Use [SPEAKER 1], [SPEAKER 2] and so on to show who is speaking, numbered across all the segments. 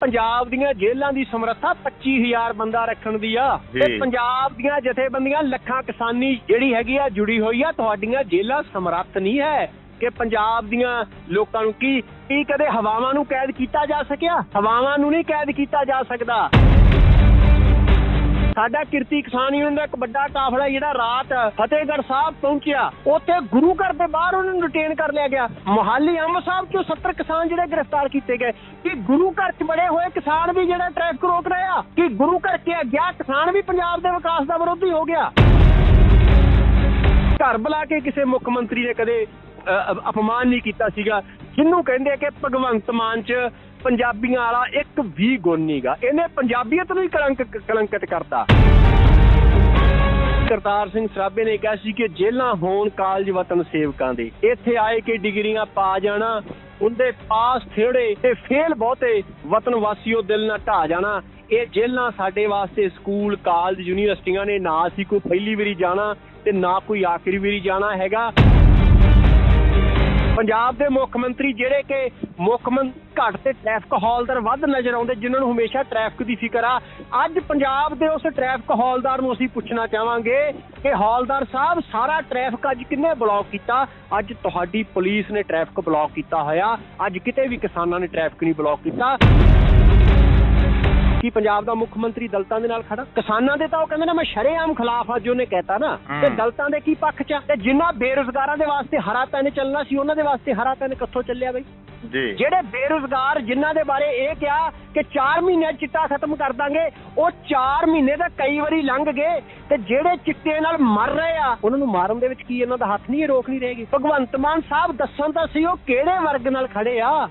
[SPEAKER 1] ਪੰਜਾਬ ਦੀਆਂ ਜੇਲ੍ਹਾਂ ਦੀ ਸਮਰੱਥਾ 25000 ਬੰਦਾ ਰੱਖਣ ਦੀ ਆ। ਤੇ ਪੰਜਾਬ ਦੀਆਂ ਜਥੇਬੰਦੀਆਂ ਲੱਖਾਂ ਕਿਸਾਨੀ ਜਿਹੜੀ ਹੈਗੀ ਆ ਜੁੜੀ ਹੋਈ ਆ ਤੁਹਾਡੀਆਂ ਜੇਲ੍ਹਾਂ ਸਮਰੱਥ ਨਹੀਂ ਹੈ ਕਿ ਪੰਜਾਬ ਦੀਆਂ ਲੋਕਾਂ ਨੂੰ ਕੀ ਕੀ ਕਦੇ ਹਵਾਵਾਂ ਨੂੰ ਕੈਦ ਕੀਤਾ ਜਾ ਸਕਿਆ? ਹਵਾਵਾਂ ਨੂੰ ਨਹੀਂ ਕੈਦ ਕੀਤਾ ਜਾ ਸਕਦਾ। ਸਾਡਾ ਕਿਰਤੀ ਕਿਸਾਨ ਯੂਨੀਅਨ ਦਾ ਇੱਕ ਵੱਡਾ ਕਾਫਲਾ ਜਿਹੜਾ ਰਾਤ ਫਤਿਹਗੜ੍ਹ ਸਾਹਿਬ ਪਹੁੰਚਿਆ। ਉੱਥੇ ਗੁਰੂ ਘਰ ਦੇ ਬਾਹਰ ਉਹਨਾਂ ਨੂੰ ਡਿਟੇਨ ਕਰ ਲਿਆ ਗਿਆ। ਮੁਹਾਲੀ ਅੰਮ ਸਾਹਿਬ ਚੋਂ 70 ਕਿਸਾਨ ਜਿਹੜੇ ਗ੍ਰਿਫਤਾਰ ਕੀਤੇ ਗਏ। ਕਿ ਗੁਰੂ ਘਰ 'ਚ ਬੜੇ ਹੋਏ ਕਿਸਾਨ ਵੀ ਜਿਹੜਾ ਟ੍ਰੈਫਿਕ ਰੋਕ ਰਹੇ ਆ ਕਿ ਗੁਰੂ ਘਰ 'ਚ ਗਿਆ, ਕਿਸਾਨ ਵੀ ਪੰਜਾਬ ਦੇ ਵਿਕਾਸ ਦਾ ਵਿਰੋਧੀ ਹੋ ਗਿਆ। ਘਰ ਬੁਲਾ ਕੇ ਕਿਸੇ ਮੁੱਖ ਮੰਤਰੀ ਨੇ ਕਦੇ ਅਪਮਾਨ ਨਹੀਂ ਕੀਤਾ ਸੀਗਾ, ਜਿਹਨੂੰ ਕਹਿੰਦੇ ਕਿ ਭਗਵੰਤ ਮਾਨ 'ਚ ਪੰਜਾਬੀਆਂ ਵਾਲਾ ਇੱਕ ਵੀ ਗੁਣ ਨਹੀਂਗਾ ਇਹਨੇ ਪੰਜਾਬੀਅਤ ਨੂੰ ਹੀ ਕਲੰਕ, ਕਲੰਕਿਤ ਕਰਤਾ। ਕਰਤਾਰ ਸਿੰਘ ਸਰਾਭੇ ਨੇ ਕਿਹਾ ਸੀ ਕਿ ਜੇਲਾਂ ਹੋਣ ਕਾਲਜ ਵਤਨ ਸੇਵਕਾਂ ਦੇ। ਇੱਥੇ ਆਏ ਕਿ ਡਿਗਰੀਆਂ ਪਾ ਜਾਣਾ, ਉਹਦੇ ਪਾਸ ਥੇੜੇ ਤੇ ਫੇਲ ਬਹੁਤੇ ਵਤਨ ਵਾਸੀਓ ਦਿਲ ਨਾ ਢਾ ਜਾਣਾ। ਇਹ ਜੇਲਾਂ ਸਾਡੇ ਵਾਸਤੇ ਸਕੂਲ, ਕਾਲਜ, ਯੂਨੀਵਰਸਿਟੀਆਂ ਨੇ ਨਾ ਅਸੀਂ ਕੋਈ ਪਹਿਲੀ ਵਾਰੀ ਜਾਣਾ ਤੇ ਨਾ ਕੋਈ ਆਖਰੀ ਵਾਰੀ ਜਾਣਾ ਹੈਗਾ। ਪੰਜਾਬ ਦੇ ਮੁੱਖ ਮੰਤਰੀ ਜਿਹੜੇ ਕਿ ਮੁੱਖ ਮੰਤਰੀ ਘੱਟ ਤੇ ਟ੍ਰੈਫਿਕ ਹੌਲਦਾਰ ਵੱਧ ਨਜ਼ਰ ਆਉਂਦੇ, ਜਿਨ੍ਹਾਂ ਨੂੰ ਹਮੇਸ਼ਾ ਟ੍ਰੈਫਿਕ ਦੀ ਫਿਕਰ ਆ। ਅੱਜ ਪੰਜਾਬ ਦੇ ਉਸ ਟ੍ਰੈਫਿਕ ਹੌਲਦਾਰ ਨੂੰ ਅਸੀਂ ਪੁੱਛਣਾ ਚਾਹਾਂਗੇ ਕਿ ਹੌਲਦਾਰ ਸਾਹਿਬ, ਸਾਰਾ ਟ੍ਰੈਫਿਕ ਅੱਜ ਕਿੰਨੇ ਬਲੌਕ ਕੀਤਾ? ਅੱਜ ਤੁਹਾਡੀ ਪੁਲਿਸ ਨੇ ਟ੍ਰੈਫਿਕ ਬਲੌਕ ਕੀਤਾ ਹੋਇਆ। ਅੱਜ ਕਿਤੇ ਵੀ ਕਿਸਾਨਾਂ ਨੇ ਟ੍ਰੈਫਿਕ ਨਹੀਂ ਬਲੌਕ ਕੀਤਾ। ਕੀ ਪੰਜਾਬ ਦਾ ਮੁੱਖ ਮੰਤਰੀ ਦਲਤਾਂ ਦੇ ਨਾਲ ਖੜਾ। ਕਿਸਾਨਾਂ ਦੇ ਤਾਂ ਉਹ ਕਹਿੰਦੇ ਨੇ ਮੈਂ ਸ਼ਰੇਆਮ ਖਿਲਾਫ ਆ ਜੋ ਕਹਿਤਾ ਨਾ। ਤੇ। ਦਲਤਾਂ ਦੇ ਕੀ ਪੱਖ ਚ? ਤੇ ਜਿਨ੍ਹਾਂ ਬੇਰੁਜ਼ਗਾਰਾਂ ਦੇ ਵਾਸਤੇ ਹਰਾ ਪੈਨ ਚੱਲਣਾ ਸੀ ਉਹਨਾਂ ਦੇ ਵਾਸਤੇ ਹਰਾ ਪੈਨ ਕਿੱਥੋਂ ਚੱਲਿਆ ਬਈ?
[SPEAKER 2] ਜੀ।
[SPEAKER 1] ਜਿਹੜੇ ਬੇਰੁਜ਼ਗਾਰ ਜਿਨ੍ਹਾਂ ਦੇ ਬਾਰੇ ਇਹ ਕਿਹਾ ਕਿ 4 ਮਹੀਨੇ ਚਿੱਟਾ ਖਤਮ ਕਰ ਦਾਂਗੇ ਉਹ 4 ਮਹੀਨੇ ਤਾਂ ਕਈ ਵਾਰੀ ਲੰਘ ਗਏ। ਤੇ ਜਿਹੜੇ ਚਿੱਟੇ ਨਾਲ ਮਰ ਰਹੇ ਆ ਉਹਨਾਂ ਨੂੰ ਮਾਰਨ ਦੇ ਵਿੱਚ ਕੀ ਇਹਨਾਂ ਦਾ ਹੱਥ ਨਹੀਂ ਰੋਕ ਨਹੀਂ ਰਹੇਗੀ। ਭਗਵੰਤ ਮਾਨ ਸਾਹਿਬ ਦੱਸਣ ਤਾਂ ਸੀ ਉਹ ਕਿਹੜੇ ਵਰਗ ਨਾਲ ਖੜੇ ਆ?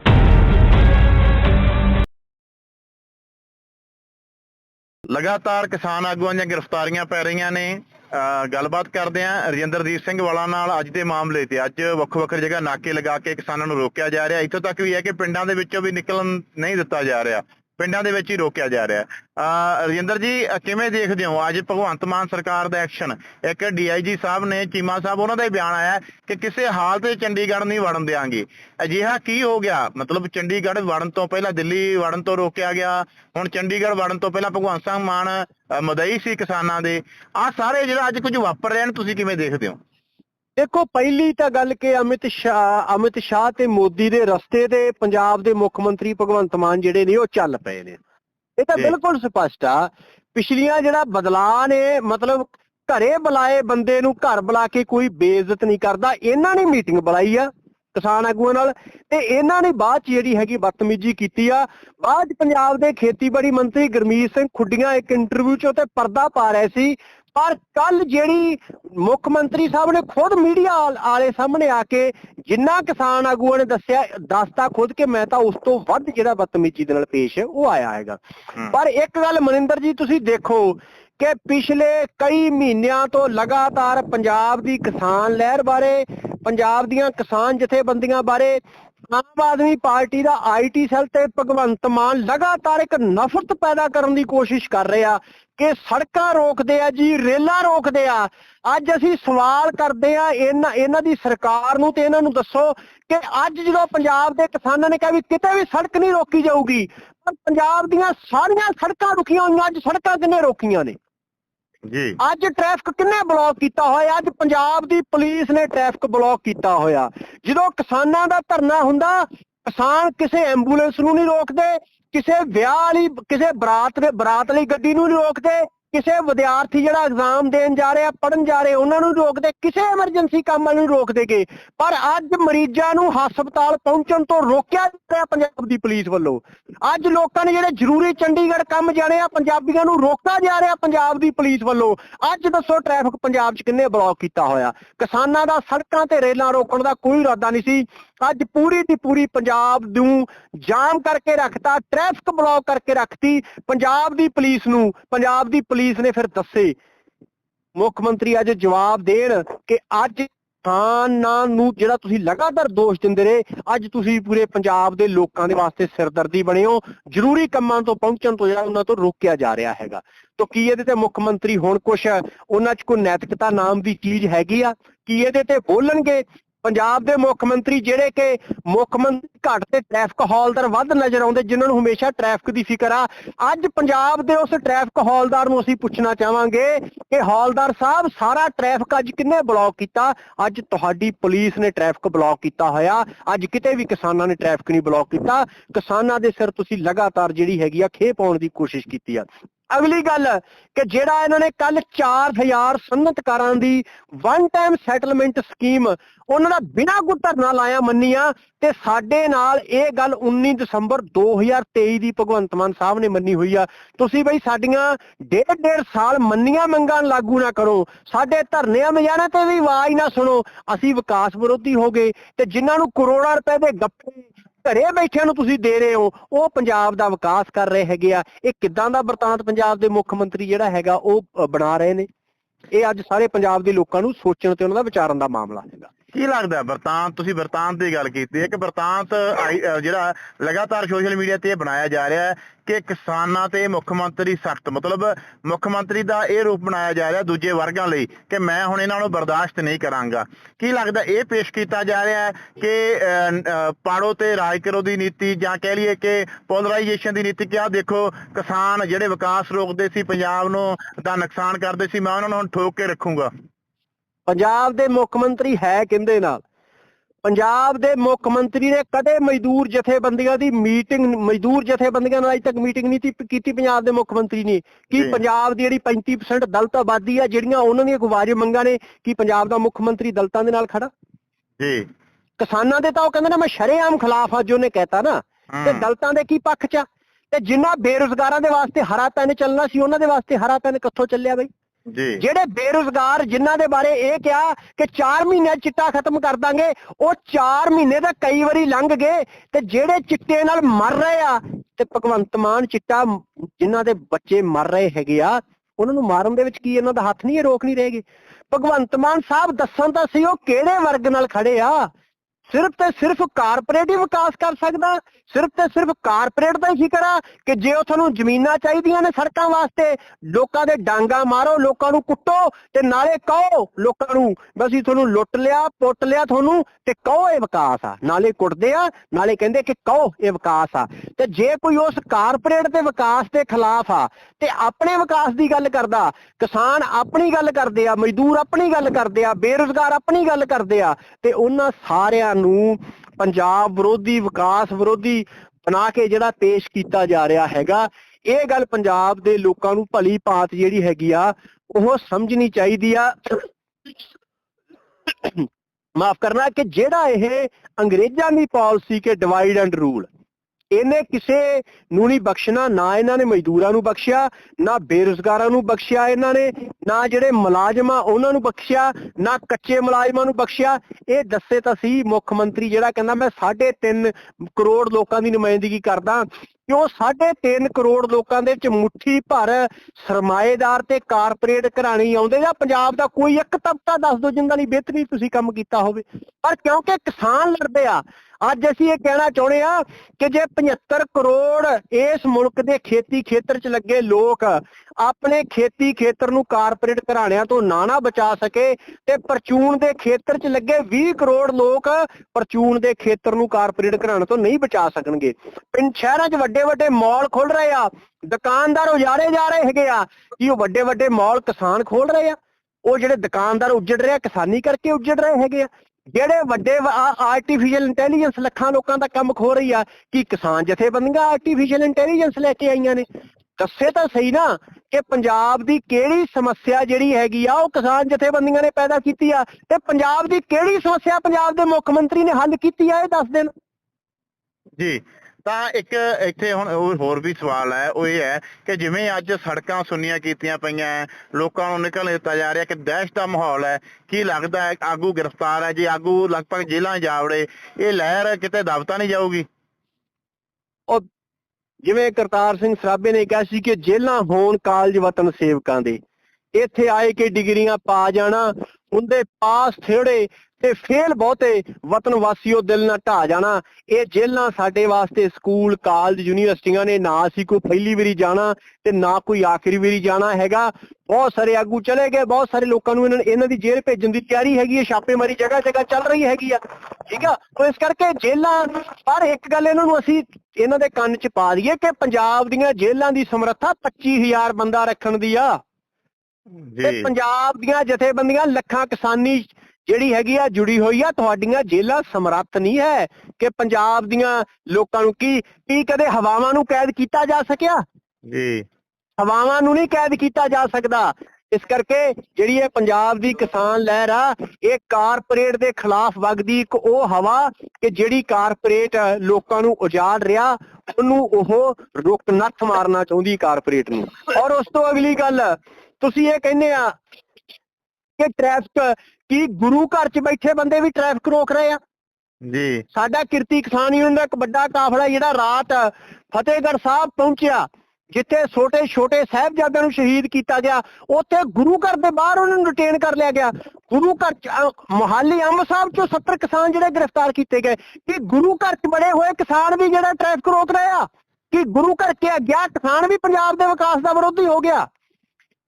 [SPEAKER 2] ਲਗਾਤਾਰ ਕਿਸਾਨ ਆਗੂਆਂ ਦੀਆਂ ਗ੍ਰਿਫਤਾਰੀਆਂ ਪੈ ਰਹੀਆਂ ਨੇ। ਅਹ ਗੱਲਬਾਤ ਕਰਦੇ ਆਂ ਰਜਿੰਦਰਜੀਤ ਸਿੰਘ ਵਾਲਾ ਨਾਲ ਅੱਜ ਦੇ ਮਾਮਲੇ ਤੇ। ਅੱਜ ਵੱਖ ਵੱਖ ਜਗ੍ਹਾ ਨਾਕੇ ਲਗਾ ਕੇ ਕਿਸਾਨਾਂ ਨੂੰ ਰੋਕਿਆ ਜਾ ਰਿਹਾ। ਇੱਥੋਂ ਤੱਕ ਵੀ ਹੈ ਕਿ ਪਿੰਡਾਂ ਦੇ ਵਿੱਚੋਂ ਵੀ ਨਿਕਲਣ ਨਹੀਂ ਦਿੱਤਾ ਜਾ ਰਿਹਾ। ਪਿੰਡਾਂ ਦੇ ਵਿੱਚ ਹੀ ਰੋਕਿਆ ਜਾ ਰਿਹਾ ਅਹ ਰਜਿੰਦਰ ਜੀ ਕਿਵੇਂ ਦੇਖਦੇ ਹੋ? ਅੱਜ ਭਗਵੰਤ ਮਾਨ ਸਰਕਾਰ ਦਾ ਐਕਸ਼ਨ, ਇੱਕ ਡੀਆਈਜੀ ਸਾਹਿਬ ਨੇ, ਚੀਮਾ ਸਾਹਿਬ, ਉਹਨਾਂ ਦਾ ਹੀ ਬਿਆਨ ਆਇਆ ਕਿ ਕਿਸੇ ਹਾਲਤ ਵਿੱਚ ਚੰਡੀਗੜ੍ਹ ਨਹੀਂ ਵੜਨ ਦੇਾਂਗੇ ਅਜਿਹਾ ਕੀ ਹੋ ਗਿਆ? ਮਤਲਬ ਚੰਡੀਗੜ੍ਹ ਵੜਨ ਤੋਂ ਪਹਿਲਾਂ, ਦਿੱਲੀ ਵੜਨ ਤੋਂ ਰੋਕਿਆ ਗਿਆ। ਹੁਣ ਚੰਡੀਗੜ੍ਹ ਵੜਨ ਤੋਂ ਪਹਿਲਾਂ ਭਗਵੰਤ ਸਿੰਘ ਮਾਨ ਮਦਈ ਸੀ ਕਿਸਾਨਾਂ ਦੇ। ਆ ਸਾਰੇ ਜਿਹੜਾ ਅੱਜ ਕੁਝ ਵਾਪਰ ਰਿਹਾ ਨੇ, ਤੁਸੀਂ ਕਿਵੇਂ ਦੇਖਦੇ ਹੋ?
[SPEAKER 1] ਦੇਖੋ ਪਹਿਲੀ ਤਾਂ ਗੱਲ ਕਿ ਅਮਿਤ ਸ਼ਾਹ ਅਮਿਤ ਸ਼ਾਹ ਤੇ ਮੋਦੀ ਦੇ ਰਸਤੇ ਤੇ ਪੰਜਾਬ ਦੇ ਮੁੱਖ ਮੰਤਰੀ ਭਗਵੰਤ ਮਾਨ ਜਿਹੜੇ ਨੇ ਉਹ ਚੱਲ ਪਏ ਨੇ। ਇਹ ਤਾਂ। ਬਿਲਕੁਲ ਸਪਸ਼ਟ ਆ। ਪਿਛਲੀਆਂ ਜਿਹੜਾ ਬਦਲਾਅ ਨੇ ਮਤਲਬ ਘਰੇ ਬੁਲਾਏ ਬੰਦੇ ਨੂੰ ਘਰ ਬੁਲਾ ਕੇ ਕੋਈ ਬੇਇੱਜ਼ਤ ਨਹੀਂ ਕਰਦਾ ਇਹਨਾਂ ਨੇ ਮੀਟਿੰਗ ਬੁਲਾਈ ਆ ਕਿਸਾਨ ਆਗੂਆਂ ਨਾਲ। ਤੇ ਇਹਨਾਂ ਨੇ ਬਾਅਦ ਚ ਜਿਹੜੀ ਹੈਗੀ ਬਦਤਮੀਜ਼ੀ ਕੀਤੀ ਆ। ਬਾਅਦ ਪੰਜਾਬ ਦੇ ਖੇਤੀਬਾੜੀ ਮੰਤਰੀ ਗੁਰਮੀਤ ਸਿੰਘ ਖੁੱਡੀਆਂ ਇੱਕ ਇੰਟਰਵਿਊ 'ਚ ਉੱਤੇ ਪਰਦਾ ਪਾ ਰਹੇ ਸੀ। ਪਰ ਕੱਲ ਜਿਹੜੀ ਮੁੱਖ ਮੰਤਰੀ ਸਾਹਿਬ ਨੇ ਖੁਦ ਮੀਡੀਆ ਵਾਲੇ ਸਾਹਮਣੇ ਆ ਕੇ ਜਿੰਨਾ ਕਿਸਾਨ ਆਗੂਆਂ ਨੇ ਦੱਸਿਆ ਦੱਸਤਾ ਖੁਦ ਕਿ ਮੈਂ ਤਾਂ ਉਸ ਤੋਂ ਵੱਧ ਜਿਹੜਾ ਬਦਤਮੀਜ਼ੀ ਦੇ ਨਾਲ ਪੇਸ਼ ਉਹ ਆਇਆ ਹੈਗਾ। ਪਰ ਇੱਕ ਗੱਲ ਮਨਿੰਦਰ ਜੀ ਤੁਸੀਂ ਦੇਖੋ ਕਿ ਪਿਛਲੇ ਕਈ ਮਹੀਨਿਆਂ ਤੋਂ ਲਗਾਤਾਰ ਪੰਜਾਬ ਦੀ ਕਿਸਾਨ ਲਹਿਰ ਬਾਰੇ ਪੰਜਾਬ ਦੀਆਂ ਕਿਸਾਨ ਜਥੇਬੰਦੀਆਂ ਬਾਰੇ ਆਮ ਆਦਮੀ ਪਾਰਟੀ ਦਾ ਆਈਟੀ ਸੈੱਲ ਤੇ ਭਗਵੰਤ ਮਾਨ ਲਗਾਤਾਰ ਇੱਕ ਨਫ਼ਰਤ ਪੈਦਾ ਕਰਨ ਦੀ ਕੋਸ਼ਿਸ਼ ਕਰ ਰਿਹਾ ਕਿ ਸੜਕਾਂ ਰੋਕਦੇ ਆ ਜੀ, ਰੇਲਾਂ ਰੋਕਦੇ ਆ। ਅੱਜ ਅਸੀਂ ਸਵਾਲ ਕਰਦੇ ਆ ਇਹਨਾਂ ਇਹਨਾਂ ਦੀ ਸਰਕਾਰ ਨੂੰ ਤੇ ਇਹਨਾਂ ਨੂੰ ਦੱਸੋ ਕਿ ਅੱਜ ਜਦੋਂ ਪੰਜਾਬ ਦੇ ਕਿਸਾਨਾਂ ਨੇ ਕਿਹਾ ਵੀ ਕਿਤੇ ਵੀ ਸੜਕ ਨਹੀਂ ਰੋਕੀ ਜਾਊਗੀ ਪਰ ਪੰਜਾਬ ਦੀਆਂ ਸਾਰੀਆਂ ਸੜਕਾਂ ਰੁਕੀਆਂ ਹੋਈਆਂ, ਅੱਜ ਸੜਕਾਂ ਕਿੰਨੇ ਰੋਕੀਆਂ ਨੇ?
[SPEAKER 2] ਜੀ।
[SPEAKER 1] ਅੱਜ ਟ੍ਰੈਫਿਕ ਕਿੰਨੇ ਬਲੌਕ ਕੀਤਾ ਹੋਇਆ? ਅੱਜ ਪੰਜਾਬ ਦੀ ਪੁਲਿਸ ਨੇ ਟ੍ਰੈਫਿਕ ਬਲੌਕ ਕੀਤਾ ਹੋਇਆ। ਜਦੋਂ ਕਿਸਾਨਾਂ ਦਾ ਧਰਨਾ ਹੁੰਦਾ, ਕਿਸਾਨ ਕਿਸੇ ਐਂਬੂਲੈਂਸ ਨੂੰ ਨਹੀਂ ਰੋਕਦੇ, ਕਿਸੇ ਵਿਆਹ ਵਾਲੀ, ਕਿਸੇ ਬਰਾਤ ਦੇ ਬਰਾਤ ਲਈ ਗੱਡੀ ਨੂੰ ਨਹੀਂ ਰੋਕਦੇ ਕਿਸੇ ਵਿਦਿਆਰਥੀ ਜਿਹੜਾ ਐਗਜ਼ਾਮ ਦੇਣ ਜਾ ਰਿਹਾ ਪੜਨ ਜਾ ਰਹੇ, ਉਹਨਾਂ ਨੂੰ ਰੋਕਦੇ, ਕਿਸੇ ਐਮਰਜੈਂਸੀ ਕੰਮ ਵਾਲੇ ਨੂੰ ਰੋਕਦੇਗੇ ਪਰ ਅੱਜ ਮਰੀਜ਼ਾਂ ਨੂੰ ਹਸਪਤਾਲ ਪਹੁੰਚਣ ਤੋਂ ਰੋਕਿਆ ਜਾ ਰਿਹਾ ਪੰਜਾਬ ਦੀ ਪੁਲਿਸ ਵੱਲੋਂ। ਅੱਜ ਲੋਕਾਂ ਨੇ ਜਿਹੜੇ ਜ਼ਰੂਰੀ ਚੰਡੀਗੜ੍ਹ ਕੰਮ ਜਾਣੇ ਆ, ਪੰਜਾਬੀਆਂ ਨੂੰ ਰੋਕਦਾ ਜਾ ਰਿਹਾ ਪੰਜਾਬ ਦੀ ਪੁਲਿਸ ਵੱਲੋਂ। ਅੱਜ ਦੱਸੋ ਟ੍ਰੈਫਿਕ ਪੰਜਾਬ 'ਚ ਕਿੰਨੇ ਬਲੌਕ ਕੀਤਾ ਹੋਇਆ? ਕਿਸਾਨਾਂ ਦਾ ਸੜਕਾਂ ਤੇ ਰੇਲਾਂ ਰੋਕਣ ਦਾ ਕੋਈ ਇਰਾਦਾ ਨਹੀਂ ਸੀ। ਅੱਜ ਪੂਰੀ ਦੀ ਪੂਰੀ ਪੰਜਾਬ ਨੂੰ ਜਾਮ ਕਰਕੇ ਰੱਖਤਾ ਟ੍ਰੈਫਿਕ ਬਲੌਕ ਕਰਕੇ ਰੱਖਤੀ। ਪੰਜਾਬ ਦੀ ਪੁਲਿਸ ਨੂੰ, ਪੰਜਾਬ ਦੀ ਪੁਲਿਸ ਨੇ ਫਿਰ ਦੱਸੇ। ਮੁੱਖ ਮੰਤਰੀ ਅੱਜ ਜਵਾਬ ਦੇਣ ਕਿ ਅੱਜ ਕਿਸਾਨਾਂ ਨੂੰ ਜਿਹੜਾ ਤੁਸੀਂ ਲਗਾਤਾਰ ਦੋਸ਼ ਦਿੰਦੇ ਰਹੇ, ਅੱਜ ਤੁਸੀਂ ਪੂਰੇ ਪੰਜਾਬ ਦੇ ਲੋਕਾਂ ਦੇ ਵਾਸਤੇ ਸਿਰਦਰਦੀ ਬਣੇ ਹੋ। ਜ਼ਰੂਰੀ ਕੰਮਾਂ ਤੋਂ ਪਹੁੰਚਣ ਤੋਂ ਜਿਹੜਾ ਉਹਨਾਂ ਤੋਂ ਰੋਕਿਆ ਜਾ ਰਿਹਾ ਹੈਗਾ। ਤਾਂ ਕੀ ਇਹਦੇ ਤੇ ਮੁੱਖ ਮੰਤਰੀ ਹੁਣ ਕੁਛ ਉਹਨਾਂ 'ਚ ਕੋਈ ਨੈਤਿਕਤਾ ਨਾਮ ਦੀ ਚੀਜ਼ ਹੈਗੀ ਆ? ਕੀ ਇਹਦੇ ਤੇ ਬੋਲਣਗੇ? ਪੰਜਾਬ ਦੇ ਮੁੱਖ ਮੰਤਰੀ ਜਿਹੜੇ ਕਿ ਮੁੱਖ ਮੰਤਰੀ ਘਾਟ ਤੇ ਟ੍ਰੈਫਿਕ ਹੌਲਦਾਰ ਵੱਧ ਨਜ਼ਰ ਆਉਂਦੇ, ਜਿਨ੍ਹਾਂ ਨੂੰ ਹਮੇਸ਼ਾ ਟ੍ਰੈਫਿਕ ਦੀ ਫਿਕਰ ਆ। ਅੱਜ ਪੰਜਾਬ ਦੇ ਉਸ ਟ੍ਰੈਫਿਕ ਹੌਲਦਾਰ ਨੂੰ ਅਸੀਂ ਪੁੱਛਣਾ ਚਾਹਾਂਗੇ ਕਿ ਹੌਲਦਾਰ ਸਾਹਿਬ, ਸਾਰਾ ਟ੍ਰੈਫਿਕ ਅੱਜ ਕਿੰਨੇ ਬਲੌਕ ਕੀਤਾ? ਅੱਜ ਤੁਹਾਡੀ ਪੁਲਿਸ ਨੇ ਟ੍ਰੈਫਿਕ ਬਲੌਕ ਕੀਤਾ ਹੋਇਆ। ਅੱਜ ਕਿਤੇ ਵੀ ਕਿਸਾਨਾਂ ਨੇ ਟ੍ਰੈਫਿਕ ਨਹੀਂ ਬਲੌਕ ਕੀਤਾ। ਕਿਸਾਨਾਂ ਦੇ ਸਿਰ ਤੁਸੀਂ ਲਗਾਤਾਰ ਜਿਹੜੀ ਹੈਗੀ ਆ ਖੇ ਪਾਉਣ ਦੀ ਕੋਸ਼ਿਸ਼ ਕੀਤੀ ਆ। ਅਗਲੀ ਗੱਲ ਕਿ ਜਿਹੜਾ ਇਹਨਾਂ ਨੇ ਕੱਲ 4000 ਸਨਅਤਕਾਰਾਂ ਦੀ ਵਨ ਟਾਈਮ ਸੈਟਲਮੈਂਟ ਸਕੀਮ ਉਹਨਾਂ ਦਾ ਬਿਨਾਂ ਕੋਈ ਧਰਨਾ ਲਾਇਆ ਮੰਨੀਆਂ ਤੇ ਸਾਡੇ ਨਾਲ ਇਹ ਗੱਲ 19 ਦਸੰਬਰ 2023 ਦੀ ਭਗਵੰਤ ਮਾਨ ਸਾਹਿਬ ਨੇ ਮੰਨੀ ਹੋਈ ਆ। ਤੁਸੀਂ ਬਈ ਸਾਡੀਆਂ ਡੇਢ ਡੇਢ ਸਾਲ ਮੰਨੀਆਂ ਮੰਗਾਂ ਲਾਗੂ ਨਾ ਕਰੋ। ਸਾਡੇ ਧਰਨਿਆਂ ਮਜਾਣਾ ਤੇ ਵੀ ਆਵਾਜ਼ ਨਾ ਸੁਣੋ। ਅਸੀਂ ਵਿਕਾਸ ਵਿਰੋਧੀ ਹੋ ਗਏ ਤੇ ਜਿਨ੍ਹਾਂ ਨੂੰ ਕਰੋੜਾਂ ਰੁਪਏ ਦੇ ਗੱਪੇ ਘਰੇ ਬੈਠਿਆਂ ਨੂੰ ਤੁਸੀਂ ਦੇ ਰਹੇ ਹੋ, ਉਹ ਪੰਜਾਬ ਦਾ ਵਿਕਾਸ ਕਰ ਰਹੇ ਹੈਗੇ ਆ। ਇਹ ਕਿੱਦਾਂ ਦਾ ਵਰਤਾਂਤ ਪੰਜਾਬ ਦੇ ਮੁੱਖ ਮੰਤਰੀ ਜਿਹੜਾ ਹੈਗਾ, ਉਹ ਬਣਾ ਰਹੇ ਨੇ। ਇਹ ਅੱਜ ਸਾਰੇ ਪੰਜਾਬ ਦੇ ਲੋਕਾਂ ਨੂੰ ਸੋਚਣ ਤੇ ਉਹਨਾਂ ਦਾ ਵਿਚਾਰਨ ਦਾ ਮਾਮਲਾ ਹੈਗਾ।
[SPEAKER 2] ਕੀ ਲੱਗਦਾ? ਵਰਤਾਂਤ ਤੁਸੀਂ ਵਰਤਾਂਤ ਦੀ ਗੱਲ ਕੀਤੀ ਹੈ ਕਿ ਵਰਤਾਂਤ ਜਿਹੜਾ ਲਗਾਤਾਰ ਸੋਸ਼ਲ ਮੀਡੀਆ ਤੇ ਇਹ ਬਣਾਇਆ ਜਾ ਰਿਹਾ ਹੈ ਕਿ ਕਿਸਾਨਾਂ ਤੇ ਮੁੱਖ ਮੰਤਰੀ ਸਖਤ ਮਤਲਬ ਮੁੱਖ ਮੰਤਰੀ ਦਾ ਇਹ ਰੂਪ ਬਣਾਇਆ ਜਾ ਰਿਹਾ ਦੂਜੇ ਵਰਗਾਂ ਲਈ ਕਿ ਮੈਂ ਹੁਣ ਇਹਨਾਂ ਨੂੰ ਬਰਦਾਸ਼ਤ ਨਹੀਂ ਕਰਾਂਗਾ। ਕੀ ਲੱਗਦਾ ਇਹ ਪੇਸ਼ ਕੀਤਾ ਜਾ ਰਿਹਾ ਹੈ ਕਿ ਅਹ, ਪਾੜੋ ਤੇ ਰਾਜ ਕਰੋ ਦੀ ਨੀਤੀ ਜਾਂ ਕਹਿ ਲਈਏ ਕਿ ਪੋਲਰਾਈਜੇਸ਼ਨ ਦੀ ਨੀਤੀ ਕਿ ਆਹ ਦੇਖੋ ਕਿਸਾਨ ਜਿਹੜੇ ਵਿਕਾਸ ਰੋਕਦੇ ਸੀ ਪੰਜਾਬ ਨੂੰ ਦਾ ਨੁਕਸਾਨ ਕਰਦੇ ਸੀ ਮੈਂ ਉਹਨਾਂ ਨੂੰ ਹੁਣ ਠੋਕ ਕੇ ਰੱਖੂੰਗਾ।
[SPEAKER 1] ਪੰਜਾਬ ਦੇ ਮੁੱਖ ਮੰਤਰੀ ਹੈ ਕਿੰਦੇ ਨਾਲ ਪੰਜਾਬ ਦੇ ਮੁੱਖ ਮੰਤਰੀ ਨੇ ਕਦੇ ਮਜ਼ਦੂਰ ਜਥੇਬੰਦੀਆਂ ਦੀ ਮੀਟਿੰਗ ਮਜ਼ਦੂਰ ਜਥੇਬੰਦੀਆਂ ਨਾਲ ਅਜੇ ਤੱਕ ਮੀਟਿੰਗ ਨਹੀਂ ਕੀਤੀ ਪੰਜਾਬ ਦੇ ਮੁੱਖ ਮੰਤਰੀ ਨੇ ਕੀ। ਪੰਜਾਬ ਦੀ ਜਿਹੜੀ 35% ਦਲਿਤ ਆਬਾਦੀ ਆ ਜਿਹੜੀਆਂ ਉਹਨਾਂ ਦੀਆਂ ਗੁਵਾਜ ਮੰਗਾਂ ਨੇ ਕੀ ਪੰਜਾਬ ਦਾ ਮੁੱਖ ਮੰਤਰੀ ਦਲਿਤਾਂ ਦੇ ਨਾਲ ਖੜਾ
[SPEAKER 2] ਜੀ
[SPEAKER 1] ਕਿਸਾਨਾਂ ਦੇ ਤਾਂ ਉਹ ਕਹਿੰਦੇ ਨੇ ਮੈਂ ਸ਼ਰੇਆਮ ਖਿਲਾਫ ਆ ਜੋ ਨੇ ਕਹਿਤਾ ਨਾ ਤੇ। ਦਲਿਤਾਂ ਦੇ ਕੀ ਪੱਖ ਚ? ਤੇ ਜਿਨ੍ਹਾਂ ਬੇਰੁਜ਼ਗਾਰਾਂ ਦੇ ਵਾਸਤੇ ਹਰਾ ਪੈਨ ਚੱਲਣਾ ਸੀ ਉਹਨਾਂ ਦੇ ਵਾਸਤੇ ਹਰਾ ਪੈਨ ਕਿੱਥੋਂ ਚੱਲਿਆ ਬਈ ਜਿਹੜੇ ਬੇਰੁਜ਼ਗਾਰ ਜਿਨ੍ਹਾਂ ਦੇ ਬਾਰੇ ਇਹ ਕਿਹਾ ਕਿ 4 ਮਹੀਨੇ ਚਿੱਟਾ ਖਤਮ ਕਰ ਦਾਂਗੇ, ਉਹ 4 ਮਹੀਨੇ ਤਾਂ ਕਈ ਵਾਰੀ ਲੰਘ ਗਏ ਤੇ ਜਿਹੜੇ ਚਿੱਟੇ ਨਾਲ ਮਰ ਰਹੇ ਆ, ਤੇ ਭਗਵੰਤ ਮਾਨ ਚਿੱਟਾ ਜਿਨ੍ਹਾਂ ਦੇ ਬੱਚੇ ਮਰ ਰਹੇ ਹੈਗੇ ਆ, ਉਹਨਾਂ ਨੂੰ ਮਾਰਨ ਦੇ ਵਿੱਚ ਕੀ ਇਹਨਾਂ ਦਾ ਹੱਥ ਨਹੀਂ, ਇਹ ਰੋਕ ਨਹੀਂ ਰਹੇਗੇ। ਭਗਵੰਤ ਮਾਨ ਸਾਹਿਬ ਦੱਸਣ ਤਾਂ ਸੀ ਉਹ ਕਿਹੜੇ ਵਰਗ ਨਾਲ ਖੜੇ ਆ? ਸਿਰਫ ਤੇ ਸਿਰਫ ਕਾਰਪੋਰੇਟ ਹੀ ਵਿਕਾਸ ਕਰ ਸਕਦਾ, ਸਿਰਫ ਤੇ ਸਿਰਫ ਕਾਰਪੋਰੇਟ ਦਾ ਹੀ ਫਿਕਰ ਆ ਕਿ ਜੇ ਉਹ ਤੁਹਾਨੂੰ ਜ਼ਮੀਨਾਂ ਚਾਹੀਦੀਆਂ ਨੇ ਸੜਕਾਂ ਵਾਸਤੇ, ਲੋਕਾਂ ਦੇ ਡਾਂਗਾ ਮਾਰੋ, ਲੋਕਾਂ ਨੂੰ ਕੁੱਟੋ ਤੇ ਨਾਲੇ ਕਹੋ ਲੋਕਾਂ ਨੂੰ, ਵੀ ਅਸੀਂ ਤੁਹਾਨੂੰ ਲੁੱਟ ਲਿਆ, ਪੁੱਟ ਲਿਆ ਤੁਹਾਨੂੰ ਤੇ ਕਹੋ ਇਹ ਵਿਕਾਸ ਆ। ਨਾਲੇ ਕੁੱਟਦੇ ਆ, ਨਾਲੇ ਕਹਿੰਦੇ ਕਿ ਕਹੋ ਇਹ ਵਿਕਾਸ ਆ। ਤੇ ਜੇ ਕੋਈ ਉਸ ਕਾਰਪੋਰੇਟ ਦੇ ਵਿਕਾਸ ਦੇ ਖਿਲਾਫ ਆ ਤੇ ਆਪਣੇ ਵਿਕਾਸ ਦੀ ਗੱਲ ਕਰਦਾ, ਕਿਸਾਨ ਆਪਣੀ ਗੱਲ ਕਰਦੇ ਆ, ਮਜ਼ਦੂਰ ਆਪਣੀ ਗੱਲ ਕਰਦੇ ਆ, ਬੇਰੁਜ਼ਗਾਰ ਆਪਣੀ ਗੱਲ ਕਰਦੇ ਆ ਤੇ ਉਹਨਾਂ ਸਾਰਿਆਂ ਨੂੰ ਪੰਜਾਬ ਵਿਰੋਧੀ, ਵਿਕਾਸ ਵਿਰੋਧੀ ਬਣਾ ਕੇ ਜਿਹੜਾ ਪੇਸ਼ ਕੀਤਾ ਜਾ ਰਿਹਾ ਹੈਗਾ, ਇਹ ਗੱਲ ਪੰਜਾਬ ਦੇ ਲੋਕਾਂ ਨੂੰ ਭਲੀ ਭਾਂਤ ਜਿਹੜੀ ਹੈਗੀ ਆ, ਉਹ ਸਮਝਣੀ ਚਾਹੀਦੀ ਆ। ਮਾਫ ਕਰਨਾ ਕਿ ਜਿਹੜਾ ਇਹ ਅੰਗਰੇਜ਼ਾਂ ਦੀ ਪਾਲਿਸੀ ਕੇ ਡਿਵਾਈਡ ਐਂਡ ਰੂਲ ਇਹਨੇ ਕਿਸੇ ਨੂੰ ਨਹੀਂ ਬਖਸ਼ਣਾ, ਨਾ ਇਹਨਾਂ ਨੇ ਮਜ਼ਦੂਰਾਂ ਨੂੰ ਬਖਸ਼ਿਆ, ਨਾ ਬੇਰੁਜ਼ਗਾਰਾਂ ਨੂੰ ਬਖਸ਼ਿਆ ਇਹਨਾਂ ਨੇ, ਨਾ ਜਿਹੜੇ ਮੁਲਾਜ਼ਮਾਂ ਉਹਨਾਂ ਨੂੰ ਬਖਸ਼ਿਆ, ਨਾ ਕੱਚੇ ਮੁਲਾਜ਼ਮਾਂ ਨੂੰ ਬਖਸ਼ਿਆ। ਇਹ ਦੱਸੇ ਤਾਂ ਸੀ ਮੁੱਖ ਮੰਤਰੀ ਜਿਹੜਾ ਕਹਿੰਦਾ, ਮੈਂ 3.5 ਕਰੋੜ ਲੋਕਾਂ ਦੀ ਨੁਮਾਇੰਦਗੀ ਕਰਦਾ। ਕਿ ਕਿਉਂ 3.5 ਕਰੋੜ ਲੋਕਾਂ ਦੇ ਵਿੱਚ ਮੁੱਠੀ ਭਰ ਸਰਮਾਏਦਾਰ ਤੇ ਕਾਰਪੋਰੇਟ ਘਰਾਣੀ ਆਉਂਦੇ ਜਾਂ ਪੰਜਾਬ ਦਾ ਕੋਈ ਇੱਕ ਤਬਕਾ ਦੱਸ ਦਿਓ ਜਿੰਦਾ ਨਹੀਂ ਬਿਹਤਰੀ ਤੁਸੀਂ ਕੰਮ ਕੀਤਾ ਹੋਵੇ। ਪਰ ਕਿਉਂਕਿ ਕਿਸਾਨ ਲੜਦੇ ਆ, ਅੱਜ ਅਸੀਂ ਇਹ ਕਹਿਣਾ ਚਾਹੁੰਦੇ ਆ ਕਿ ਜੇ 75 ਕਰੋੜ ਇਸ ਮੁਲਕ ਦੇ ਖੇਤੀ ਖੇਤਰ 'ਚ ਲੱਗੇ ਲੋਕ ਆਪਣੇ ਖੇਤੀ ਖੇਤਰ ਨੂੰ ਕਾਰਪੋਰੇਟ ਘਰਾਣਿਆਂ ਤੋਂ ਨਾ ਨਾ ਬਚਾ ਸਕੇ ਤੇ ਪਰਚੂਨ ਦੇ ਖੇਤਰ 'ਚ ਲੱਗੇ 20 ਕਰੋੜ ਲੋਕ ਪਰਚੂਨ ਦੇ ਖੇਤਰ ਨੂੰ ਕਾਰਪੋਰੇਟ ਘਰਾਣਿਆਂ ਤੋਂ ਨਹੀਂ ਬਚਾ ਸਕਣਗੇ। ਪਿੰਡ ਸ਼ਹਿਰਾਂ 'ਚ ਵੱਡੇ ਵੱਡੇ ਮਾਲ ਖੁੱਲ ਰਹੇ ਆ, ਦੁਕਾਨਦਾਰ ਉਜਾੜੇ ਜਾ ਰਹੇ ਹੈਗੇ ਆ, ਕੀ ਉਹ ਵੱਡੇ ਵੱਡੇ ਮਾਲ ਕਿਸਾਨ ਖੋਲ ਰਹੇ ਆ? ਉਹ ਜਿਹੜੇ ਦੁਕਾਨਦਾਰ ਉੱਜੜ ਰਹੇ ਆ, ਕਿਸਾਨੀ ਕਰਕੇ ਉੱਜੜ ਰਹੇ ਹੈਗੇ ਆ। ਜਿਹੜੇ ਵੱਡੇ ਆਰਟੀਫੀਸ਼ੀਅਲ ਇੰਟੈਲੀਜੈਂਸ ਲੱਖਾਂ ਲੋਕਾਂ ਦਾ ਕੰਮ ਖੋ ਰਹੀ ਆ, ਕਿ ਕਿਸਾਨ ਜਥੇਬੰਦੀਆਂ ਆਰਟੀਫੀਸ਼ੀਅਲ ਇੰਟੈਲੀਜੈਂਸ ਲੈ ਕੇ ਆਈਆਂ ਨੇ? ਦੱਸੇ ਤਾਂ ਸਹੀ ਨਾ ਕਿ ਪੰਜਾਬ ਦੀ ਕਿਹੜੀ ਸਮੱਸਿਆ ਜਿਹੜੀ ਹੈਗੀ ਆ ਉਹ ਕਿਸਾਨ ਜਥੇਬੰਦੀਆਂ ਨੇ ਪੈਦਾ ਕੀਤੀ ਆ ਤੇ ਪੰਜਾਬ ਦੀ ਕਿਹੜੀ ਸਮੱਸਿਆ ਪੰਜਾਬ ਦੇ ਮੁੱਖ ਮੰਤਰੀ ਨੇ ਹੱਲ ਕੀਤੀ ਆ ਇਹ ਦੱਸ ਦੇਣ।
[SPEAKER 2] ਜੀ ਤਾਂ ਇੱਕ ਇੱਥੇ ਹੁਣ ਉਹ ਹੋਰ ਵੀ ਸਵਾਲ ਹੈ ਉਹ ਇਹ ਹੈ ਕਿ ਜਿਵੇਂ ਅੱਜ ਸੜਕਾਂ ਸੁੰਨੀਆਂ ਕੀਤੀਆਂ ਪਈਆਂ ਲੋਕਾਂ ਨੂੰ ਨਿਕਲ ਦਿੱਤਾ ਜਾ ਰਿਹਾ ਕਿ ਦਹਿਸ਼ਤ ਦਾ ਮਾਹੌਲ ਹੈ ਕੀ ਲੱਗਦਾ ਹੈ ਆਗੂ ਗ੍ਰਿਫਤਾਰ ਹੈ ਜੇ ਆਗੂ ਲਗਭਗ ਜੇਲ੍ਹਾਂ 'ਚ ਜਾ ਵੜੇ ਇਹ ਲਹਿਰ ਕਿਤੇ ਦਬਤਾ ਨਹੀਂ ਜਾਊਗੀ?
[SPEAKER 1] ਜਿਵੇਂ ਕਰਤਾਰ ਸਿੰਘ ਸਰਾਭੇ ਨੇ ਕਿਹਾ ਸੀ ਕਿ ਜੇਲਾਂ ਹੋਣ ਕਾਲਜ ਵਤਨ ਸੇਵਕਾਂ ਦੇ। ਇੱਥੇ ਆਏ ਕਿ ਡਿਗਰੀਆਂ ਪਾ ਜਾਣਾ, ਉਹਦੇ ਪਾਸ ਥੇੜੇ ਤੇ ਫੇਲ ਬਹੁਤੇ ਵਤਨ ਵਾਸੀਓ ਦਿਲ ਨਾ ਢਾ ਜਾਣਾ। ਇਹ ਜੇਲ੍ਹਾਂ ਸਾਡੇ ਵਾਸਤੇ ਸਕੂਲ ਕਾਲਜ ਯੂਨੀਵਰਸਿਟੀਆਂ ਨੇ ਨਾ ਅਸੀਂ ਕੋਈ ਪਹਿਲੀ ਵਾਰੀ ਜਾਣਾ ਤੇ ਨਾ ਕੋਈ ਆਖਰੀ ਵਾਰੀ ਜਾਣਾ ਹੈਗਾ। ਬਹੁਤ ਸਾਰੇ ਆਗੂ ਚਲੇ ਗਏ ਬਹੁਤ ਸਾਰੇ ਲੋਕਾਂ ਨੂੰ ਇਹਨਾਂ ਦੀ ਜੇਲ੍ਹ ਭੇਜਣ ਦੀ ਤਿਆਰੀ ਹੈਗੀ ਹੈ ਛਾਪੇਮਾਰੀ ਜਗ੍ਹਾ ਜਗ੍ਹਾ ਚੱਲ ਰਹੀ ਹੈਗੀ ਆ। ਠੀਕ ਆ? ਤੋ ਇਸ ਕਰਕੇ ਜੇਲ੍ਹਾਂ ਪਰ ਇੱਕ ਗੱਲ ਇਹਨਾਂ ਨੂੰ ਅਸੀਂ ਇਹਨਾਂ ਦੇ ਕੰਨ 'ਚ ਪਾ ਦਈਏ ਕਿ ਪੰਜਾਬ ਦੀਆਂ ਜੇਲ੍ਹਾਂ ਦੀ ਸਮਰੱਥਾ 25000 ਬੰਦਾ ਰੱਖਣ ਦੀ ਆ। ਤੇ ਪੰਜਾਬ ਦੀਆਂ ਜਥੇਬੰਦੀਆਂ ਲੱਖਾਂ ਕਿਸਾਨੀ ਜਿਹੜੀ ਹੈਗੀ ਆ ਜੁੜੀ ਹੋਈ ਆ ਤੁਹਾਡੀਆਂ ਜੇਲ੍ਹਾਂ ਸਮਰੱਥ ਨਹੀਂ ਹੈ ਕਿ ਪੰਜਾਬ ਦੀਆਂ ਲੋਕਾਂ ਨੂੰ ਕੀ ਕੀ ਕਦੇ ਹਵਾਵਾਂ ਨੂੰ ਕੈਦ ਕੀਤਾ ਜਾ ਸਕਿਆ?
[SPEAKER 2] ਜੀ।
[SPEAKER 1] ਹਵਾਵਾਂ ਨੂੰ ਨਹੀਂ ਕੈਦ ਕੀਤਾ ਜਾ ਸਕਦਾ। ਇਸ ਕਰਕੇ ਜਿਹੜੀ ਇਹ ਪੰਜਾਬ ਦੀ ਕਿਸਾਨ ਲਹਿਰ ਆ ਇਹ ਕਾਰਪੋਰੇਟ ਦੇ ਖਿਲਾਫ ਵਗਦੀ ਇੱਕ ਉਹ ਹਵਾ ਕਿ ਜਿਹੜੀ ਕਾਰਪੋਰੇਟ ਲੋਕਾਂ ਨੂੰ ਉਜਾੜ ਰਿਹਾ ਉਹਨੂੰ ਉਹ ਰੁਕ ਨੱਥ ਮਾਰਨਾ ਚਾਹੁੰਦੀ ਕਾਰਪੋਰੇਟ ਨੂੰ। ਔਰ ਉਸ ਤੋਂ ਅਗਲੀ ਗੱਲ ਤੁਸੀਂ ਇਹ ਕਹਿੰਦੇ ਆ ਕਿ ਟ੍ਰੈਫਿਕ ਕੀ ਗੁਰੂ ਘਰ 'ਚ ਬੈਠੇ ਬੰਦੇ ਵੀ ਟ੍ਰੈਫਿਕ ਰੋਕ ਰਹੇ ਆ।
[SPEAKER 2] ਜੀ।
[SPEAKER 1] ਸਾਡਾ ਕਿਰਤੀ ਕਿਸਾਨ ਯੂਨੀਅਨ ਦਾ ਇੱਕ ਵੱਡਾ ਕਾਫਲਾ ਜਿਹੜਾ ਰਾਤ ਫਤਿਹਗੜ੍ਹ ਸਾਹਿਬ ਪਹੁੰਚਿਆ ਜਿੱਥੇ ਛੋਟੇ ਛੋਟੇ ਸਾਹਿਬਜ਼ਾਦਿਆਂ ਨੂੰ ਸ਼ਹੀਦ ਕੀਤਾ ਗਿਆ ਉੱਥੇ ਗੁਰੂ ਘਰ ਦੇ ਬਾਹਰ ਉਹਨਾਂ ਨੂੰ ਰਿਟੇਨ ਕਰ ਲਿਆ ਗਿਆ। ਗੁਰੂ ਘਰ ਮੋਹਾਲੀ ਅੰਬ ਸਾਹਿਬ ਚੋਂ 70 ਕਿਸਾਨ ਜਿਹੜੇ ਗ੍ਰਿਫਤਾਰ ਕੀਤੇ ਗਏ। ਕਿ ਗੁਰੂ ਘਰ ਚ ਬੜੇ ਹੋਏ ਕਿਸਾਨ ਵੀ ਜਿਹੜਾ ਟ੍ਰੈਫਿਕ ਰੋਕ ਰਹੇ ਆ ਕਿ ਗੁਰੂ ਘਰ ਕੇ ਗਿਆ ਕਿਸਾਨ ਵੀ ਪੰਜਾਬ ਦੇ ਵਿਕਾਸ ਦਾ ਵਿਰੋਧੀ ਹੋ ਗਿਆ।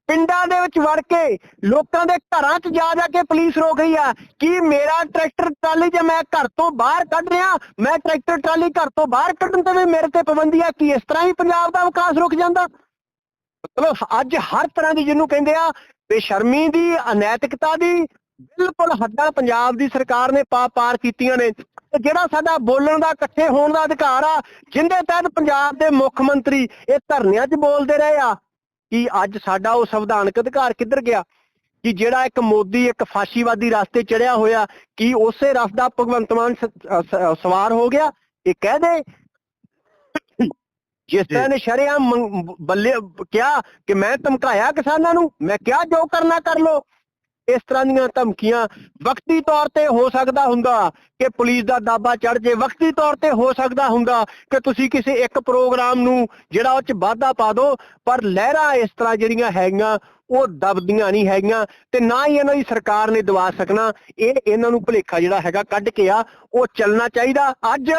[SPEAKER 1] ਪਿੰਡਾਂ ਦੇ ਵਿੱਚ ਵੜ ਕੇ ਲੋਕਾਂ ਦੇ ਘਰਾਂ 'ਚ ਜਾ ਜਾ ਕੇ ਪੁਲਿਸ ਰੋਕ ਰਹੀ ਆ। ਕਿ ਮੇਰਾ ਟਰੈਕਟਰ ਟਰਾਲੀ ਜੇ ਮੈਂ ਘਰ ਤੋਂ ਬਾਹਰ ਕੱਢ ਰਿਹਾ, ਮੈਂ ਟਰੈਕਟਰ ਟਰਾਲੀ ਘਰ ਤੋਂ ਬਾਹਰ ਕੱਢਣ ਤੇ ਵੀ ਮੇਰੇ ਤੇ ਪਾਬੰਦੀ ਆ, ਕਿ ਇਸ ਤਰ੍ਹਾਂ ਹੀ ਪੰਜਾਬ ਦਾ ਵਿਕਾਸ ਰੁਕ ਜਾਂਦਾ? ਮਤਲਬ ਅੱਜ ਹਰ ਤਰ੍ਹਾਂ ਦੀ ਜਿਹਨੂੰ ਕਹਿੰਦੇ ਆ, ਬੇਸ਼ਰਮੀ ਦੀ, ਅਨੈਤਿਕਤਾ ਦੀ, ਬਿਲਕੁਲ ਹੱਦਾਂ ਪੰਜਾਬ ਦੀ ਸਰਕਾਰ ਨੇ ਪਾ ਪਾਰ ਕੀਤੀਆਂ ਨੇ। ਤੇ ਜਿਹੜਾ ਸਾਡਾ ਬੋਲਣ ਦਾ, ਇਕੱਠੇ ਹੋਣ ਦਾ ਅਧਿਕਾਰ ਆ, ਜਿੰਦੇ ਤਹਿਤ ਪੰਜਾਬ ਦੇ ਮੁੱਖ ਮੰਤਰੀ ਇਹ ਧਰਨਿਆਂ 'ਚ ਬੋਲਦੇ ਰਹੇ ਆ। ਕਿ ਅੱਜ ਸਾਡਾ ਉਹ ਸੰਵਿਧਾਨਕ ਅਧਿਕਾਰ ਕਿੱਧਰ ਗਿਆ? ਕਿ ਜਿਹੜਾ ਇੱਕ ਮੋਦੀ ਇੱਕ ਫਾਸ਼ੀਵਾਦੀ ਰਸਤੇ ਚੜਿਆ ਹੋਇਆ ਕੀ ਉਸੇ ਰਸ ਦਾ ਭਗਵੰਤ ਮਾਨ ਸਵਾਰ ਹੋ ਗਿਆ? ਇਹ ਕਹਿ ਦੇ। ਜਿਸ। ਤਰ੍ਹਾਂ ਨੇ ਸ਼ਰਿਆਮ ਬੱਲੇ ਕਿਹਾ ਕਿ ਮੈਂ ਧਮਕਾਇਆ ਕਿਸਾਨਾਂ ਨੂੰ ਮੈਂ ਕਿਹਾ ਜੋ ਕਰਨਾ ਕਰ ਲੋ ਇਸ ਤਰ੍ਹਾਂ ਦੀਆਂ ਧਮਕੀਆਂ ਵਕਤੀ ਤੌਰ ਤੇ ਹੋ ਸਕਦਾ ਹੁੰਦਾ ਕਿ ਪੁਲਿਸ ਦਾ ਦਾਬਾ ਚੜ ਜੇ, ਵਕਤੀ ਤੌਰ ਤੇ ਹੋ ਸਕਦਾ ਹੁੰਦਾ ਕਿ ਤੁਸੀਂ ਕਿਸੇ ਇੱਕ ਪ੍ਰੋਗਰਾਮ ਨੂੰ ਜਿਹੜਾ ਉਹ ਚ ਵਾਧਾ ਪਾ ਦਿਓ ਪਰ ਲਹਿਰਾਂ ਇਸ ਤਰ੍ਹਾਂ ਜਿਹੜੀਆਂ ਹੈਗੀਆਂ, ਉਹ ਦਬਦੀਆਂ ਨਹੀਂ ਹੈਗੀਆਂ ਤੇ ਨਾ ਹੀ ਇਹਨਾਂ ਦੀ ਸਰਕਾਰ ਨੇ ਦਵਾ ਸਕਣਾ। ਇਹ ਇਹਨਾਂ ਨੂੰ ਭੁਲੇਖਾ ਜਿਹੜਾ ਹੈਗਾ ਕੱਢ ਕੇ ਆ, ਉਹ ਚੱਲਣਾ ਚਾਹੀਦਾ। ਅੱਜ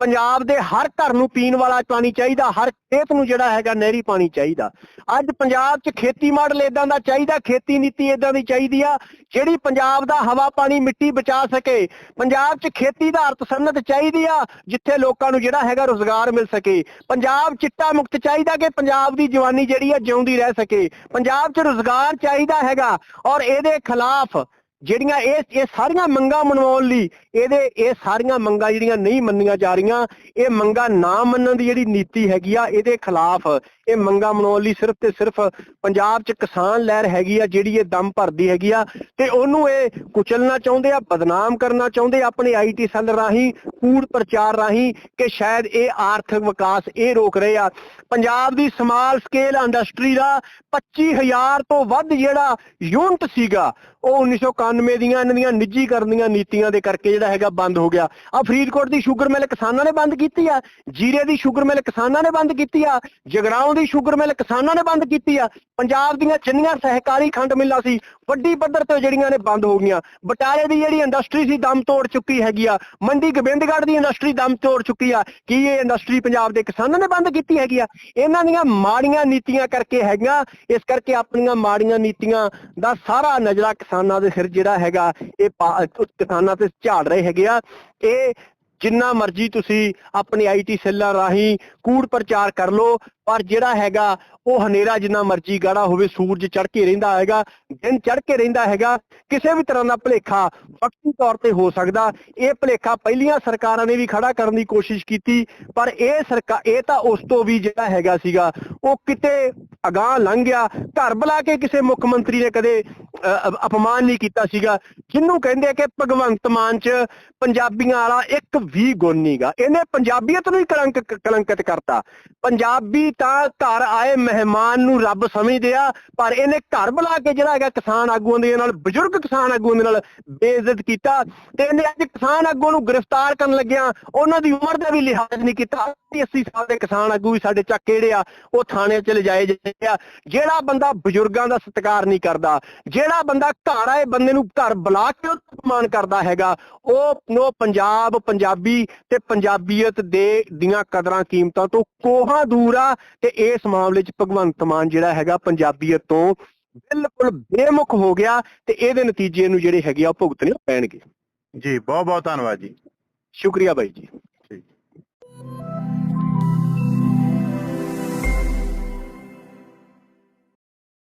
[SPEAKER 1] ਪੰਜਾਬ ਦੇ ਹਰ ਘਰ ਨੂੰ ਪੀਣ ਵਾਲਾ ਪਾਣੀ ਚਾਹੀਦਾ, ਹਰ ਖੇਤ ਨੂੰ ਜਿਹੜਾ ਹੈਗਾ ਨਹਿਰੀ ਪਾਣੀ ਚਾਹੀਦਾ। ਅੱਜ ਪੰਜਾਬ 'ਚ ਖੇਤੀ ਮਾਡਲ ਇਦਾਂ ਦਾ ਚਾਹੀਦਾ, ਖੇਤੀ ਨੀਤੀ ਇਦਾਂ ਦੀ ਚਾਹੀਦੀ ਆ, ਜਿਹੜੀ ਪੰਜਾਬ ਦਾ ਹਵਾ ਪਾਣੀ ਮਿੱਟੀ ਬਚਾ ਸਕੇ। ਪੰਜਾਬ 'ਚ ਖੇਤੀ ਦਾ ਅਰਥ ਸਨਅਤ ਚਾਹੀਦੀ ਆ, ਜਿੱਥੇ ਲੋਕਾਂ ਨੂੰ ਜਿਹੜਾ ਹੈਗਾ ਰੋਜ਼ਗਾਰ ਮਿਲ ਸਕੇ। ਪੰਜਾਬ ਚਿੱਟਾ ਮੁਕਤ ਚਾਹੀਦਾ ਕਿ ਪੰਜਾਬ ਦੀ ਜਵਾਨੀ ਜਿਹੜੀ ਆ ਜਿਉਂਦੀ ਰਹਿ ਸਕੇ। ਪੰਜਾਬ 'ਚ ਰੋਜ਼ਗਾਰ ਚਾਹੀਦਾ ਹੈਗਾ ਔਰ ਇਹਦੇ ਖਿਲਾਫ ਜਿਹੜੀਆਂ ਇਹ ਇਹ ਸਾਰੀਆਂ ਮੰਗਾਂ ਮਨਵਾਉਣ ਲਈ ਇਹਦੇ ਇਹ ਸਾਰੀਆਂ ਮੰਗਾਂ ਜਿਹੜੀਆਂ ਨਹੀਂ ਮੰਨੀਆਂ ਜਾ ਰਹੀਆਂ, ਇਹ ਮੰਗਾਂ ਨਾ ਮੰਨਣ ਦੀ ਜਿਹੜੀ ਨੀਤੀ ਹੈਗੀ ਆ, ਇਹਦੇ ਖਿਲਾਫ ਇਹ ਮੰਗਾਂ ਮਨਾਉਣ ਲਈ ਸਿਰਫ ਤੇ ਸਿਰਫ ਪੰਜਾਬ 'ਚ ਕਿਸਾਨ ਲਹਿਰ ਹੈਗੀ ਆ, ਜਿਹੜੀ ਇਹ ਦਮ ਭਰਦੀ ਹੈਗੀ ਆ ਤੇ ਉਹਨੂੰ ਇਹ ਕੁਚਲਣਾ ਚਾਹੁੰਦੇ ਆ, ਬਦਨਾਮ ਕਰਨਾ ਚਾਹੁੰਦੇ ਆ, ਆਪਣੇ ਆਈਟੀ ਸੈੱਲ ਰਾਹੀਂ, ਕੂੜ ਪ੍ਰਚਾਰ ਰਾਹੀਂ ਕਿ ਸ਼ਾਇਦ ਇਹ ਆਰਥਿਕ ਵਿਕਾਸ ਇਹ ਰੋਕ ਰਹੇ ਆ। ਪੰਜਾਬ ਦੀ ਸਮਾਲ ਸਕੇਲ ਇੰਡਸਟਰੀ ਦਾ 25000 ਤੋਂ ਵੱਧ ਜਿਹੜਾ ਯੂਨਿਟ ਸੀਗਾ ਉਹ 1991 ਦੀਆਂ ਇਹਨਾਂ ਦੀਆਂ ਨਿੱਜੀਕਰਨ ਦੀਆਂ ਨੀਤੀਆਂ ਦੇ ਕਰਕੇ ਜਿਹੜਾ ਹੈਗਾ ਬੰਦ ਹੋ ਗਿਆ। ਆ ਫਰੀਦਕੋਟ ਦੀ ਸ਼ੂਗਰ ਮਿਲ ਕਿਸਾਨਾਂ ਨੇ ਬੰਦ ਕੀਤੀ ਆ। ਜੀਰੇ ਦੀ ਸ਼ੂਗਰ ਮਿਲ ਕਿਸਾਨਾਂ ਨੇ ਬੰਦ ਕੀਤੀ ਆ। ਜਗਰਾਉਂ ਦੀ ਸ਼ੂਗਰ ਮਿਲ ਕਿਸਾਨਾਂ ਨੇ ਬੰਦ ਕੀਤੀ ਆ। ਪੰਜਾਬ ਦੀਆਂ ਜਿੰਨੀਆਂ ਸਹਿਕਾਰੀ ਖੰਡ ਮਿੱਲਾਂ ਸੀ, ਵੱਡੀ ਪੱਧਰ ਤੇ ਜਿਹੜੀਆਂ ਨੇ ਬੰਦ ਹੋ ਗਈਆਂ। ਬਟਾਲੇ ਦੀ ਜਿਹੜੀ ਇੰਡਸਟਰੀ ਸੀ, ਦਮ ਤੋੜ ਚੁੱਕੀ ਹੈਗੀ ਆ। ਮੰਡੀ ਗੋਬਿੰਦਗੜ੍ਹ ਦੀ ਇੰਡਸਟਰੀ ਦਮ ਤੋੜ ਚੁੱਕੀ ਆ। ਕੀ ਇਹ ਇੰਡਸਟਰੀ ਪੰਜਾਬ ਦੇ ਕਿਸਾਨਾਂ ਨੇ ਬੰਦ ਕੀਤੀ ਹੈਗੀ ਆ? ਇਹਨਾਂ ਦੀਆਂ ਮਾੜੀਆਂ ਨੀਤੀਆਂ ਕਰਕੇ ਹੈਗੀਆਂ। ਇਸ ਕਰਕੇ ਆਪਣੀਆਂ ਮਾੜੀਆਂ ਨੀਤੀਆਂ ਦਾ ਸਾਰਾ ਨਜ਼ਰਾ ਕਿਸਾਨਾਂ ਦੇ ਸਿਰ ਜਿਹੜਾ ਹੈਗਾ, ਇਹ ਪਾ- ਕਿਸਾਨਾਂ ਤੇ ਝਾੜ ਰਹੇ ਹੈਗੇ ਆ। ਇਹ ਜਿੰਨਾ ਮਰਜ਼ੀ ਤੁਸੀਂ ਆਪਣੇ ਆਈਟੀ ਸੈੱਲਾਂ ਰਾਹੀਂ ਕੂੜ ਪ੍ਰਚਾਰ ਕਰ ਲਓ ਪਰ ਜਿਹੜਾ ਹੈਗਾ ਉਹ ਹਨੇਰਾ ਜਿੰਨਾ ਮਰਜ਼ੀ ਗਾੜਾ ਹੋਵੇ ਸੂਰਜ ਚੜ ਕੇ ਰਹਿੰਦਾ ਹੈਗਾ ਦਿਨ ਚੜ ਕੇ ਰਹਿੰਦਾ ਹੈਗਾ ਕਿਸੇ ਵੀ ਤਰ੍ਹਾਂ ਦਾ ਭਲੇਖਾ ਵਕਤੀ ਤੌਰ ਤੇ ਹੋ ਸਕਦਾ। ਇਹ ਭਲੇਖਾ ਪਹਿਲੀਆਂ ਸਰਕਾਰਾਂ ਨੇ ਵੀ ਖੜਾ ਕਰਨ ਦੀ ਕੋਸ਼ਿਸ਼ ਕੀਤੀ ਪਰ ਇਹ ਸਰਕਾਰ ਇਹ ਤਾਂ ਉਸ ਤੋਂ ਵੀ ਜਿਹੜਾ ਹੈਗਾ ਸੀਗਾ ਉਹ ਕਿਤੇ ਅਗਾਹ ਲੰਘ ਗਿਆ। ਘਰ ਬੁਲਾ ਕੇ ਕਿਸੇ ਮੁੱਖ ਮੰਤਰੀ ਨੇ ਕਦੇ ਅ, ਅਪਮਾਨ ਨਹੀਂ ਕੀਤਾ ਸੀਗਾ ਜਿਹਨੂੰ ਕਹਿੰਦੇ ਆ ਕਿ ਭਗਵੰਤ ਮਾਨ ਚ ਪੰਜਾਬੀਆਂ ਵਾਲਾ ਇੱਕ ਵੀ ਗੁਣ ਨਹੀਂਗਾ ਇਹਨੇ ਪੰਜਾਬੀਅਤ ਨੂੰ ਹੀ ਕਲੰਕ ਕਲੰਕਿਤ ਕਰਤਾ। ਪੰਜਾਬੀ ਤਾਂ ਘਰ ਆਏ ਮਹਿਮਾਨ ਨੂੰ ਰੱਬ ਸਮਝਦੇ ਆ, ਪਰ ਇਹਨੇ ਘਰ ਬੁਲਾ ਕੇ ਜਿਹੜਾ ਹੈਗਾ ਕਿਸਾਨ ਆਗੂਆਂ ਦੇ ਨਾਲ, ਬਜ਼ੁਰਗ ਕਿਸਾਨ ਆਗੂਆਂ ਦੇ ਨਾਲ ਬੇਇੱਜ਼ਤ ਕੀਤਾ ਤੇ ਇਹਨੇ ਅੱਜ ਕਿਸਾਨ ਆਗੂਆਂ ਨੂੰ ਗ੍ਰਿਫਤਾਰ ਕਰਨ ਲੱਗਿਆ, ਉਹਨਾਂ ਦੀ ਉਮਰ ਦਾ ਵੀ ਲਿਹਾਜ਼ ਨਹੀਂ ਕੀਤਾ। 80 ਸਾਲ ਦੇ ਕਿਸਾਨ ਆਗੂ ਵੀ ਸਾਡੇ ਚੱਕ ਕਿਹੜੇ ਆ, ਉਹ ਥਾਣੇ ਚ ਲਿਜਾਏ ਜਾਂਦੇ ਆ। ਜਿਹੜਾ ਬੰਦਾ ਬਜ਼ੁਰਗਾਂ ਦਾ ਸਤਿਕਾਰ ਨਹੀਂ ਕਰਦਾ ਜਿਹੜਾ ਜਿਹੜਾ ਬੰਦਾ ਘਰ ਆਏ ਬੰਦੇ ਨੂੰ ਘਰ ਬੁਲਾ ਕੇ ਉਹਦਾ ਅਪਮਾਨ ਕਰਦਾ ਹੈਗਾ ਉਹ ਨੋ ਪੰਜਾਬ ਪੰਜਾਬੀ ਤੇ ਪੰਜਾਬੀਅਤ ਦੇ ਦੀਆਂ ਕਦਰਾਂ ਕੀਮਤਾਂ ਤੋਂ ਕੋਹਾਂ ਦੂਰ ਆ ਤੇ ਇਸ ਮਾਮਲੇ 'ਚ ਭਗਵੰਤ ਮਾਨ ਜਿਹੜਾ ਹੈਗਾ ਪੰਜਾਬੀਅਤ ਤੋਂ ਬਿਲਕੁਲ ਬੇਮੁਖ ਹੋ ਗਿਆ ਤੇ ਇਹਦੇ ਨਤੀਜੇ ਨੂੰ ਜਿਹੜੇ ਹੈਗੇ ਆ ਉਹ ਭੁਗਤਣੇ ਪੈਣਗੇ।
[SPEAKER 2] ਜੀ ਬਹੁਤ ਬਹੁਤ ਧੰਨਵਾਦ ਜੀ।
[SPEAKER 1] ਸ਼ੁਕਰੀਆ ਬਾਈ ਜੀ।
[SPEAKER 2] ਠੀਕ।